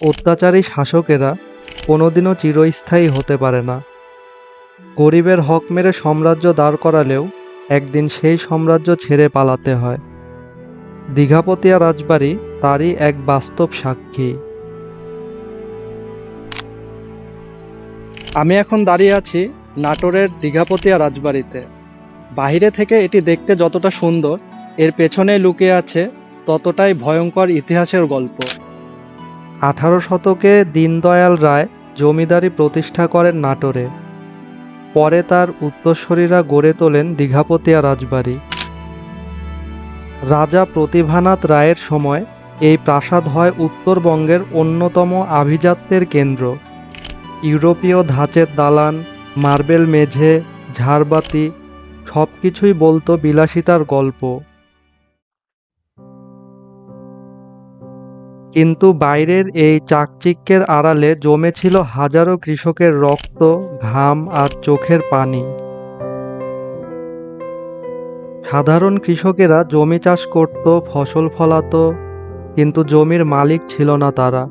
অত্যাচারী শাসকেরা কোনোদিনও চিরস্থায়ী হতে পারে না। গরিবের হক মেরে সাম্রাজ্য দাঁড় করালেও একদিন সেই সাম্রাজ্য ছেড়ে পালাতে হয়। দীঘাপতিয়া রাজবাড়ি তারই এক বাস্তব সাক্ষী। আমি এখন দাঁড়িয়ে আছি নাটোরের দীঘাপতিয়া রাজবাড়িতে। বাইরে থেকে এটি দেখতে যতটা সুন্দর, এর পেছনে লুকিয়ে আছে ততটাই ভয়ঙ্কর ইতিহাসের গল্প। আঠারো শতকে দীনদয়াল রায় জমিদারি প্রতিষ্ঠা করেন নাটোরে। পরে তার উত্তরসূরিরা গড়ে তোলেন দীঘাপতিয়া রাজবাড়ি। রাজা প্রতিভানাথ রায়ের সময় এই প্রাসাদ হয় উত্তরবঙ্গের অন্যতম আভিজাত্যের কেন্দ্র। ইউরোপীয় ধাঁচের দালান, মার্বেল মেঝে, ঝাড়বাতি সব কিছুই বলতো বিলাসিতার গল্প। কিন্তু বাইরের এই চাকচিক্যের আড়ালে জমেছিল হাজারো কৃষকের রক্ত, ঘাম আর চোখের পানি। সাধারণ কৃষকেরা জমি চাষ করত, ফসল ফলাতো, কিন্তু জমির মালিক ছিল না তারা।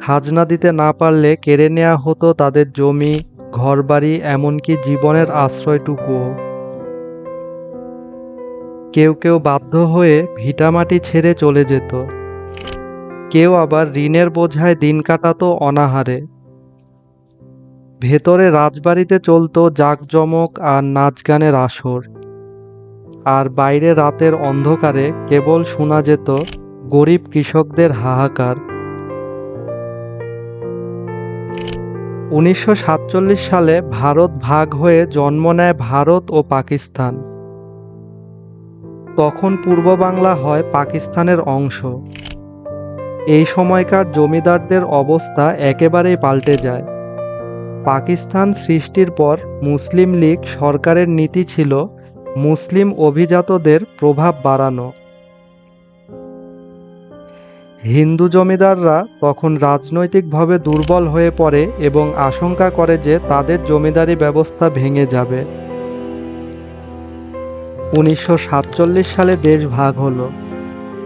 খাজনা দিতে না পারলে কেড়ে নেওয়া হতো তাদের জমি, ঘরবাড়ি, এমনকি জীবনের আশ্রয়টুকুও। কেউ কেউ বাধ্য হয়ে ভিটামাটি ছেড়ে চলে যেত। কেউ আবার ঋণের বোঝায় দিন কাটাতো অনাহারে। ভেতরে রাজবাড়িতে চলতো জাঁকজমক আর নাচ গানের আসর। আর বাইরে রাতের অন্ধকারে কেবল শোনা যেত গরিব কৃষকদের হাহাকার। উনিশশো সাতচল্লিশ সালে ভারত ভাগ হয়ে জন্ম নেয় ভারত ও পাকিস্তান। তখন পূর্ব বাংলা হয় পাকিস্তানের অংশ। এই সময়কার জমিদারদের অবস্থা একেবারেই পাল্টে যায়। পাকিস্তান সৃষ্টির পর মুসলিম লীগ সরকারের নীতি ছিল মুসলিম অভিজাতদের প্রভাব বাড়ানো। হিন্দু জমিদাররা তখন রাজনৈতিকভাবে দুর্বল হয়ে পড়ে এবং আশঙ্কা করে যে তাদের জমিদারি ব্যবস্থা ভেঙে যাবে। উনিশশো সাতচল্লিশ সালে দেশ ভাগ হলো।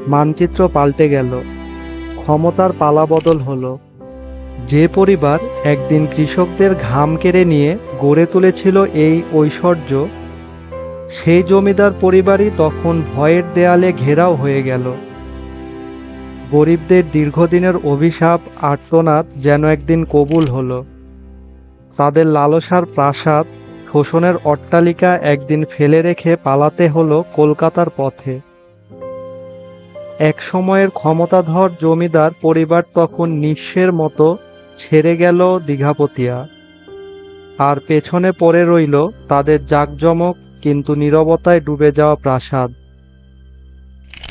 মানচিত্র পাল্টে গেল। ক্ষমতার পালাবদল হলো। যে পরিবার একদিন কৃষকদের ঘাম কেড়ে নিয়ে গড়ে তুলেছিল এই ঐশ্বর্য, সেই জমিদার পরিবারই তখন ভয়ের দেয়ালে ঘেরাও হয়ে গেল। গরিবদের দীর্ঘদিনের অভিশাপ, আর্তনাদ যেন একদিন কবুল হলো। তাদের লালসার প্রাসাদ, শোষণের অট্টালিকা একদিন ফেলে রেখে পালাতে হলো কলকাতার পথে। এক সময়ের ক্ষমতাধর জমিদার পরিবার তখন নিঃস্বের মতো ছেড়ে গেল দীঘাপতিয়া। আর পেছনে পড়ে রইল তাদের জাঁকজমক কিন্তু নীরবতায় ডুবে যাওয়া প্রাসাদ।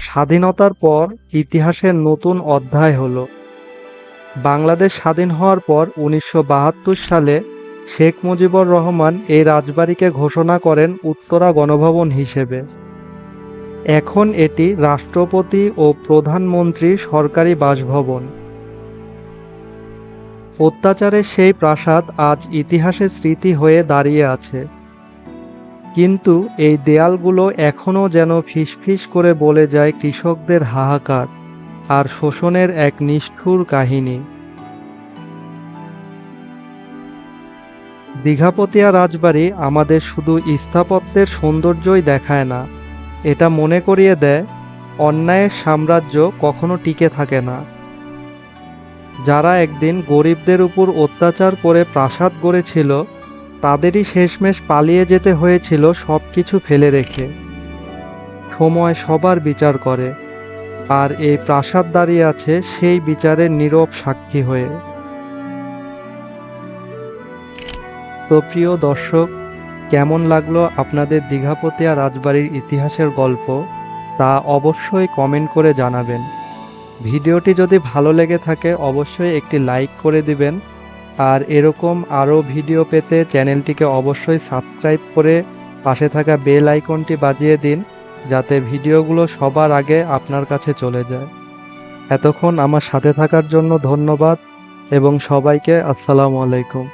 স্বাধীনতার পর ইতিহাসের নতুন অধ্যায় হলো। বাংলাদেশ স্বাধীন হওয়ার পর উনিশশো বাহাত্তর সালে শেখ মুজিবুর রহমান এই রাজবাড়িকে ঘোষণা করেন উত্তরা গণভবন হিসেবে। এখন এটি রাষ্ট্রপতি ও প্রধানমন্ত্রীর সরকারি বাসভবন। অত্যাচারের সেই প্রাসাদ আজ ইতিহাসের স্মৃতি হয়ে দাঁড়িয়ে আছে। কিন্তু এই দেয়ালগুলো এখনও যেন ফিসফিস করে বলে যায় কৃষকদের হাহাকার আর শোষণের এক নিষ্ঠুর কাহিনী। দীঘাপতিয়া রাজবাড়ি আমাদের শুধু স্থাপত্যের সৌন্দর্যই দেখায় না এটা মনে করিয়ে দেয়, অন্যায়ের সাম্রাজ্য কখনো টিকে থাকে না। যারা একদিন গরিবদের উপর অত্যাচার করে প্রাসাদ গড়েছিল, তাদেরই শেষমেশ পালিয়ে যেতে হয়েছিল সব কিছু ফেলে রেখে। সময় সবার বিচার করে, আর এই প্রাসাদ দাঁড়িয়ে আছে সেই বিচারের নীরব সাক্ষী হয়ে। তো প্রিয় দর্শক কেমন লাগল আপনাদের দীঘাপতিয়া রাজবাড়ির ইতিহাসের গল্প, তা অবশ্যই কমেন্ট করে জানাবেন। ভিডিওটি যদি ভালো লেগে থাকে, অবশ্যই একটি লাইক করে দিবেন। আর এরকম আরও ভিডিও পেতে চ্যানেলটিকে অবশ্যই সাবস্ক্রাইব করে পাশে থাকা বেল আইকনটি বাজিয়ে দিন, যাতে ভিডিওগুলো সবার আগে আপনার কাছে চলে যায়। এতক্ষণ আমার সাথে থাকার জন্য ধন্যবাদ, এবং সবাইকে আসসালামু আলাইকুম।